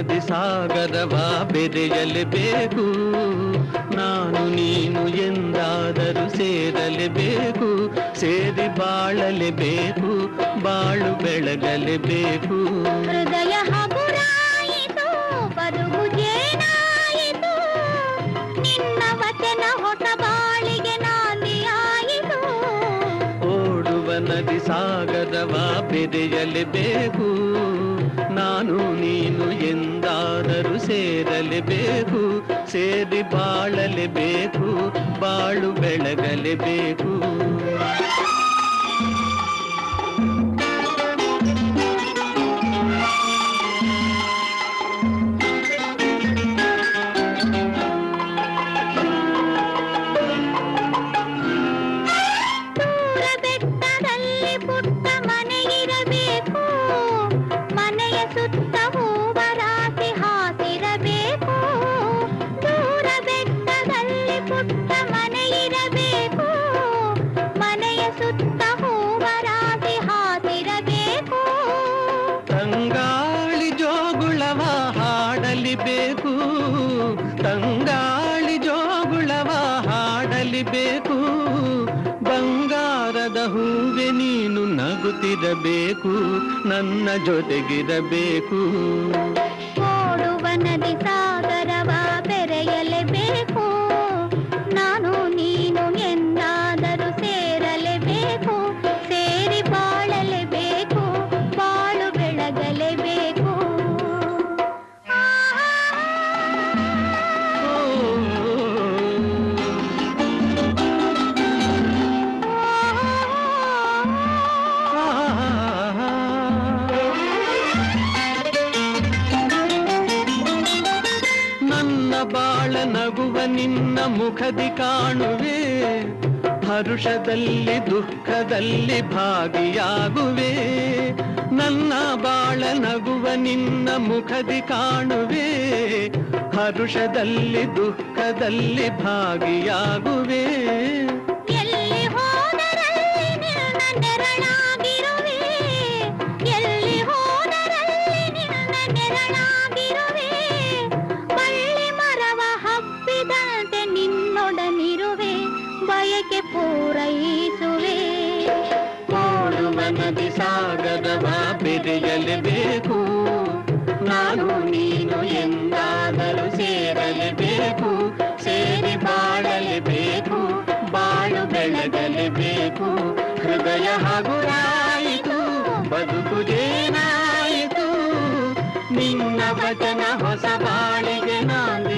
ನದಿ ಸಾಗರವ ಬೆರೆಯಲೇಬೇಕು ನಾನು ನೀನು ಎಂದಾದರೂ ಸೇರಲೇಬೇಕು ಸೇರಿ ಬಾಳಲೇಬೇಕು ಬಾಳು ಬೆಳಗಲೇಬೇಕು ಹೃದಯ ಹಗುರಾಯಿತು ಬದುಕು ಸಾಗರವ ಬೆರೆಯಲೇಬೇಕು ನಾನು ನೀನು ಎಂದಾದರೂ ಸೇರಲೇಬೇಕು ಸೇರಿ ಬಾಳಲೇಬೇಕು ಬಾಳು ಬೆಳಗಲೇಬೇಕು ತಂಗಾಳಿ ಜೋಗುಳವ ಹಾಡಲಿಬೇಕು. ತಂಗಾಳಿ ಜೋಗುಳವ ಹಾಡಲಿಬೇಕು. ಬಂಗಾರದ ಹೂವೆ ನೀನು ನಗುತ್ತಿರಬೇಕು. ನನ್ನ ಜೊತೆಗಿರಬೇಕು. ಓಡುವ ನದಿ ಬಾಳ ನಗುವ ನಿನ್ನ ಮುಖದಿ ಕಾಣುವೆ. ಹರುಷದಲ್ಲಿ, ದುಃಖದಲ್ಲಿ ಭಾಗಿಯಾಗುವೆ. ನನ್ನ ಬಾಳ ನಗುವ ನಿನ್ನ ಮುಖದಿ ಕಾಣುವೆ. ಹರುಷದಲ್ಲಿ, ದುಃಖದಲ್ಲಿ ಭಾಗಿಯಾಗುವೆ. ಬಯಕೆ ಪೂರೈಸುವೆ. ಓಡುವ ನದಿ ಸಾಗರವ ಬೆರೆಯಲೇಬೇಕು ನಾನು ನೀನು ಎಂದಾದರೂ ಸೇರಲೇಬೇಕು ಸೇರಿ ಬಾಳಲೇಬೇಕು ಬಾಳು ಬೆಳಗಲೇಬೇಕು ಹೃದಯ ಹಗುರಾಯಿತು ಬದುಕುದೇನಾಯಿತು ನಿನ್ನ ವಚನ ಹೊಸ ಬಾಳಿಗೆ ನಾಂದಿಯಾಯಿತು